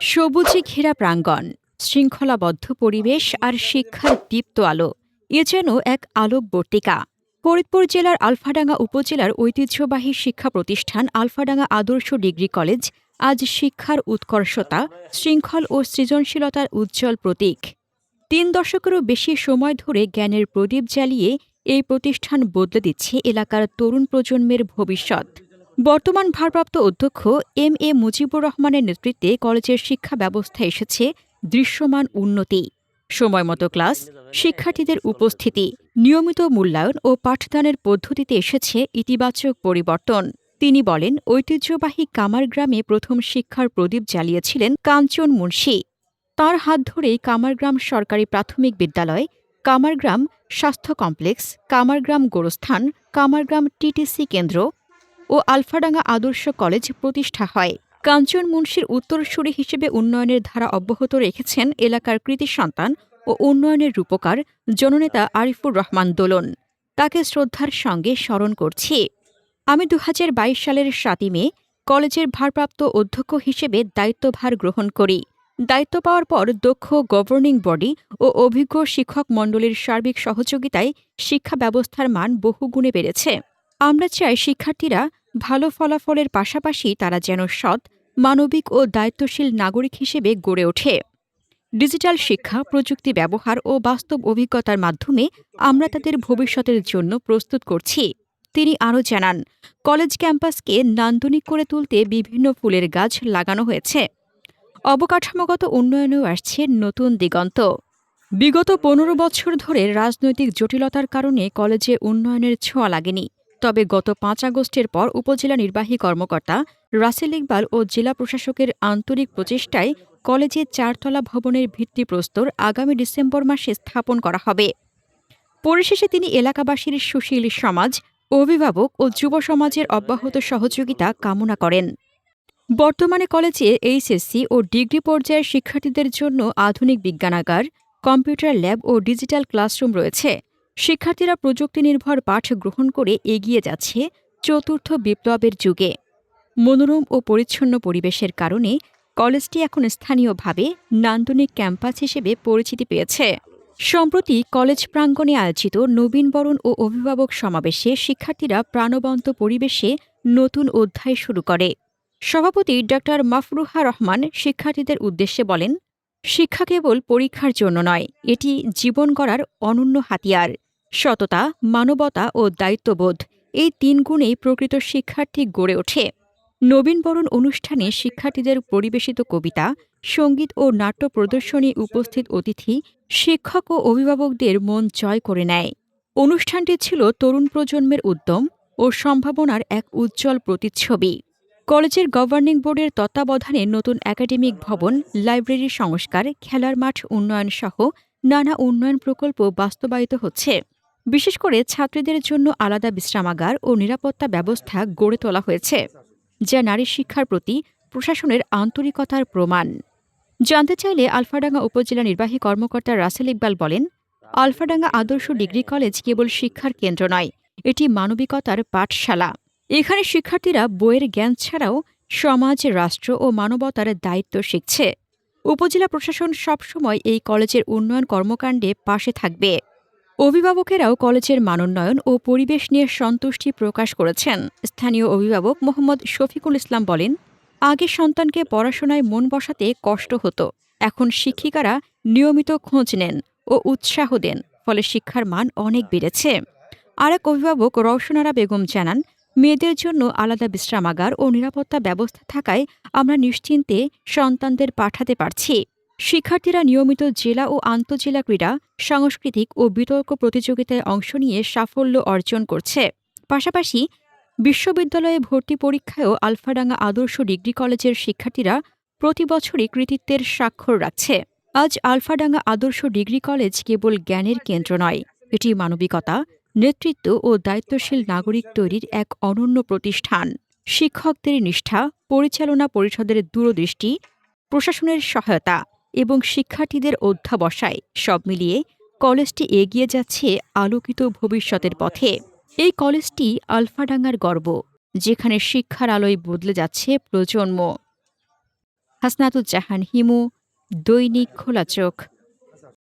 সবুজে ঘেরা প্রাঙ্গণ, শৃঙ্খলাবদ্ধ পরিবেশ আর শিক্ষার দীপ্ত আলো। এ যেন এক আলোকবর্তিকা ফরিদপুর জেলার আলফাডাঙ্গা উপজেলার ঐতিহ্যবাহী শিক্ষা প্রতিষ্ঠান আলফাডাঙ্গা আদর্শ ডিগ্রি কলেজ আজ শিক্ষার উৎকর্ষতা, শৃঙ্খল ও সৃজনশীলতার উজ্জ্বল প্রতীক। তিন দশকেরও বেশি সময় ধরে জ্ঞানের প্রদীপ জ্বালিয়ে এই প্রতিষ্ঠান বদলে দিচ্ছে এলাকার তরুণ প্রজন্মের ভবিষ্যৎ। বর্তমান ভারপ্রাপ্ত অধ্যক্ষ এম এ মুজিবুর রহমানের নেতৃত্বে কলেজের শিক্ষা ব্যবস্থা এসেছে দৃশ্যমান উন্নতি। সময়মতো ক্লাস, শিক্ষার্থীদের উপস্থিতি, নিয়মিত মূল্যায়ন ও পাঠদানের পদ্ধতিতে এসেছে ইতিবাচক পরিবর্তন। তিনি বলেন, ঐতিহ্যবাহী কামার গ্রামে প্রথম শিক্ষার প্রদীপ জ্বালিয়েছিলেন কাঞ্চন মুন্সি। তার হাত ধরেই কামারগ্রাম সরকারি প্রাথমিক বিদ্যালয় কামারগ্রাম স্বাস্থ্য কমপ্লেক্স কামারগ্রাম গোরস্থান কামারগ্রাম টিটিসি কেন্দ্র ও আলফাডাঙ্গা আদর্শ কলেজ প্রতিষ্ঠা হয়। কাঞ্চন মুন্সির উত্তরসূরি হিসেবে উন্নয়নের ধারা অব্যাহত রেখেছেন এলাকার কৃতি সন্তান ও উন্নয়নের রূপকার জননেতা আরিফুর রহমান দোলন। তাকে শ্রদ্ধার সঙ্গে স্মরণ করছি। আমি দু হাজার বাইশ সালের সাতই মে কলেজের ভারপ্রাপ্ত অধ্যক্ষ হিসেবে দায়িত্বভার গ্রহণ করি। দায়িত্ব পাওয়ার পর দক্ষ গভর্নিং বডি ও অভিজ্ঞ শিক্ষক মণ্ডলীর সার্বিক সহযোগিতায় শিক্ষা ব্যবস্থার মান বহুগুণে বেড়েছে। আমরা চাই শিক্ষার্থীরা ভালো ফলাফলের পাশাপাশি তারা যেন সৎ, মানবিক ও দায়িত্বশীল নাগরিক হিসেবে গড়ে ওঠে। ডিজিটাল শিক্ষা, প্রযুক্তি ব্যবহার ও বাস্তব অভিজ্ঞতার মাধ্যমে আমরা তাদের ভবিষ্যতের জন্য প্রস্তুত করছি। তিনি আরও জানান, কলেজ ক্যাম্পাসকে নান্দনিক করে তুলতে বিভিন্ন ফুলের গাছ লাগানো হয়েছে। অবকাঠামোগত উন্নয়নেও আসছে নতুন দিগন্ত। বিগত পনেরো বছর ধরে রাজনৈতিক জটিলতার কারণে কলেজে উন্নয়নের ছোঁয়া লাগেনি। তবে গত পাঁচ আগস্টের পর উপজেলা নির্বাহী কর্মকর্তা রাসেল ইকবাল ও জেলা প্রশাসকের আন্তরিক প্রচেষ্টায় কলেজে চারতলা ভবনের ভিত্তিপ্রস্তর আগামী ডিসেম্বর মাসে স্থাপন করা হবে। পরিশেষে তিনি এলাকাবাসীর সুশীল সমাজ, অভিভাবক ও যুব সমাজের অব্যাহত সহযোগিতা কামনা করেন। বর্তমানে কলেজে এইচএসসি ও ডিগ্রি পর্যায়ের শিক্ষার্থীদের জন্য আধুনিক বিজ্ঞানাগার, কম্পিউটার ল্যাব ও ডিজিটাল ক্লাসরুম রয়েছে। শিক্ষার্থীরা প্রযুক্তি নির্ভর পাঠ গ্রহণ করে এগিয়ে যাচ্ছে চতুর্থ বিপ্লবের যুগে। মনোরম ও পরিচ্ছন্ন পরিবেশের কারণে কলেজটি এখন স্থানীয়ভাবে নান্দনিক ক্যাম্পাস হিসেবে পরিচিতি পেয়েছে। সম্প্রতি কলেজ প্রাঙ্গণে আয়োজিত নবীনবরণ ও অভিভাবক সমাবেশে শিক্ষার্থীরা প্রাণবন্ত পরিবেশে নতুন অধ্যায় শুরু করে। সভাপতি ড মাফরুহা রহমান শিক্ষার্থীদের উদ্দেশ্যে বলেন, শিক্ষা কেবল পরীক্ষার জন্য নয়, এটি জীবন গড়ার অনন্য হাতিয়ার। সততা, মানবতা ও দায়িত্ববোধ এই তিন গুণেই প্রকৃত শিক্ষার্থী গড়ে ওঠে। নবীনবরণ অনুষ্ঠানে শিক্ষার্থীদের পরিবেশিত কবিতা, সংগীত ও নাট্য প্রদর্শনী উপস্থিত অতিথি, শিক্ষক ও অভিভাবকদের মন জয় করে নেয়। অনুষ্ঠানটি ছিল তরুণ প্রজন্মের উদ্যম ও সম্ভাবনার এক উজ্জ্বল প্রতিচ্ছবি। কলেজের গভর্নিং বোর্ডের তত্ত্বাবধানে নতুন একাডেমিক ভবন, লাইব্রেরি সংস্কার, খেলার মাঠ উন্নয়ন সহ নানা উন্নয়ন প্রকল্প বাস্তবায়িত হচ্ছে। বিশেষ করে ছাত্রীদের জন্য আলাদা বিশ্রামাগার ও নিরাপত্তা ব্যবস্থা গড়ে তোলা হয়েছে, যা নারী শিক্ষার প্রতি প্রশাসনের আন্তরিকতার প্রমাণ। জানতে চাইলে আলফাডাঙ্গা উপজেলা নির্বাহী কর্মকর্তা রাসেল ইকবাল বলেন, আলফাডাঙ্গা আদর্শ ডিগ্রি কলেজ কেবল শিক্ষার কেন্দ্র নয়, এটি মানবিকতার পাঠশালা। এখানে শিক্ষার্থীরা বইয়ের জ্ঞান ছাড়াও সমাজ, রাষ্ট্র ও মানবতার দায়িত্ব শিখছে। উপজেলা প্রশাসন সবসময় এই কলেজের উন্নয়ন কর্মকাণ্ডে পাশে থাকবে। অভিভাবকেরাও কলেজের মানোন্নয়ন ও পরিবেশ নিয়ে সন্তুষ্টি প্রকাশ করেছেন। স্থানীয় অভিভাবক মোহাম্মদ শফিকুল ইসলাম বলেন, আগে সন্তানকে পড়াশোনায় মন বসাতে কষ্ট হতো। এখন শিক্ষিকারা নিয়মিত খোঁজ নেন ও উৎসাহ দেন, ফলে শিক্ষার মান অনেক বেড়েছে। আর এক অভিভাবক রওশনারা বেগম জানান, মেয়েদের জন্য আলাদা বিশ্রামাগার ও নিরাপত্তা ব্যবস্থা থাকায় আমরা নিশ্চিন্তে সন্তানদের পাঠাতে পারছি। শিক্ষার্থীরা নিয়মিত জেলা ও আন্তজেলা ক্রীড়া, সাংস্কৃতিক ও বিতর্ক প্রতিযোগিতায় অংশ নিয়ে সাফল্য অর্জন করছে। পাশাপাশি বিশ্ববিদ্যালয়ে ভর্তি পরীক্ষায়ও আলফাডাঙ্গা আদর্শ ডিগ্রি কলেজের শিক্ষার্থীরা প্রতি বছরই কৃতিত্বের স্বাক্ষর রাখছে। আজ আলফাডাঙ্গা আদর্শ ডিগ্রি কলেজ কেবল জ্ঞানের কেন্দ্র নয়, এটি মানবিকতা, নেতৃত্ব ও দায়িত্বশীল নাগরিক তৈরির এক অনন্য প্রতিষ্ঠান। শিক্ষকদের নিষ্ঠা, পরিচালনা পরিষদের দূরদৃষ্টি, প্রশাসনের সহায়তা এবং শিক্ষার্থীদের অধ্যাবসায়, সব মিলিয়ে কলেজটি এগিয়ে যাচ্ছে আলোকিত ভবিষ্যতের পথে। এই কলেজটি আলফাডাঙ্গার গর্ব, যেখানে শিক্ষার আলোয় বদলে যাচ্ছে প্রজন্ম। হাসনাতুজ্জাহান হিমু, দৈনিক খোলা চোখ।